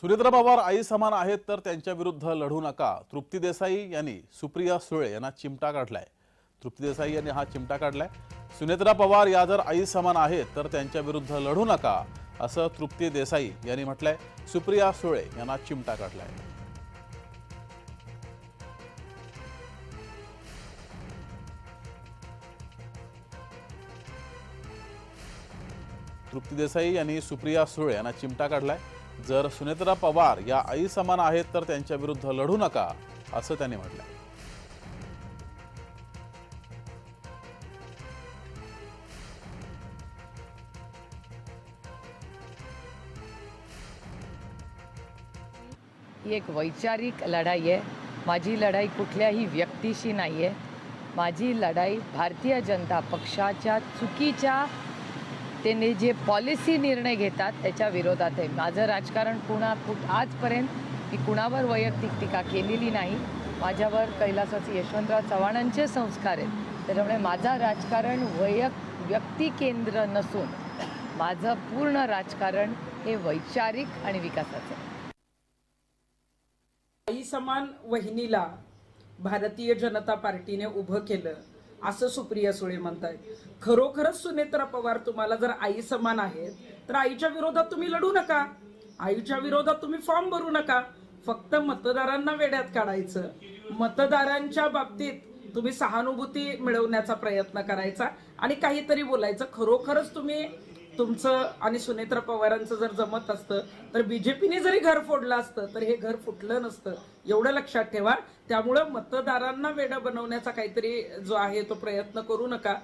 सुरेंद्र पवार आई समान आहेत तर त्यांच्या विरुद्ध लढू नका. तृप्ती देसाई यांनी सुप्रिया सुळे यांना चिमटा काढलाय. तृप्ती देसाई यांनी हा चिमटा काढलाय. सुनेत्रा पवार या जर आई समान आहेत तर त्यांच्या विरुद्ध लढू नका असं तृप्ती देसाई यांनी म्हटलंय. सुप्रिया सुळे यांना चिमटा काढलाय. तृप्ती देसाई यांनी सुप्रिया सुळे यांना चिमटा काढलाय. जर सुनेत्रा पवार या आई समान आहेत तर त्यांच्या विरुद्ध लढू नका असं त्यांनी म्हटलं. ही एक वैचारिक लढाई आहे. माझी लढाई कुठल्याही व्यक्तीशी नाही आहे माझी लढाई भारतीय जनता पक्षाच्या चुकीच्या त्यांनी जे पॉलिसी निर्णय घेतात त्याच्या विरोधात आहे. माझं राजकारण कुणा कुठ आजपर्यंत मी कुणावर वैयक्तिक टीका केलेली नाही. माझ्यावर कैलासाचे यशवंतराव चव्हाणांचे संस्कार आहेत. त्याच्यामुळे माझं राजकारण वैयक व्यक्तिकेंद्र नसून माझं पूर्ण राजकारण हे वैचारिक आणि विकासाचं आहे. आई समान वहिनीला भारतीय जनता पार्टीने उभं केलं. असं सुप्रिया सुळे म्हणतायत. खरोखरच सुनेत्रा पवार तुम्हाला जर आई समान आहेत तर आईच्या विरोधात तुम्ही लढू नका. आईच्या विरोधात तुम्ही फॉर्म भरू नका. फक्त मतदारांना वेड्यात काढायचं. मतदारांच्या बाबतीत तुम्ही सहानुभूती मिळवण्याचा प्रयत्न करायचा आणि काहीतरी बोलायचं. खरोखरच तुम्ही तुमचं आणि सुनेत्रा पवारांचं जर जमत असतं तर बीजेपीने जरी घर फोडलं असतं तर हे घर फुटलं नसतं. एवढं लक्षात ठेवा. त्यामुळं मतदारांना वेडा बनवण्याचा काहीतरी जो आहे तो प्रयत्न करू नका.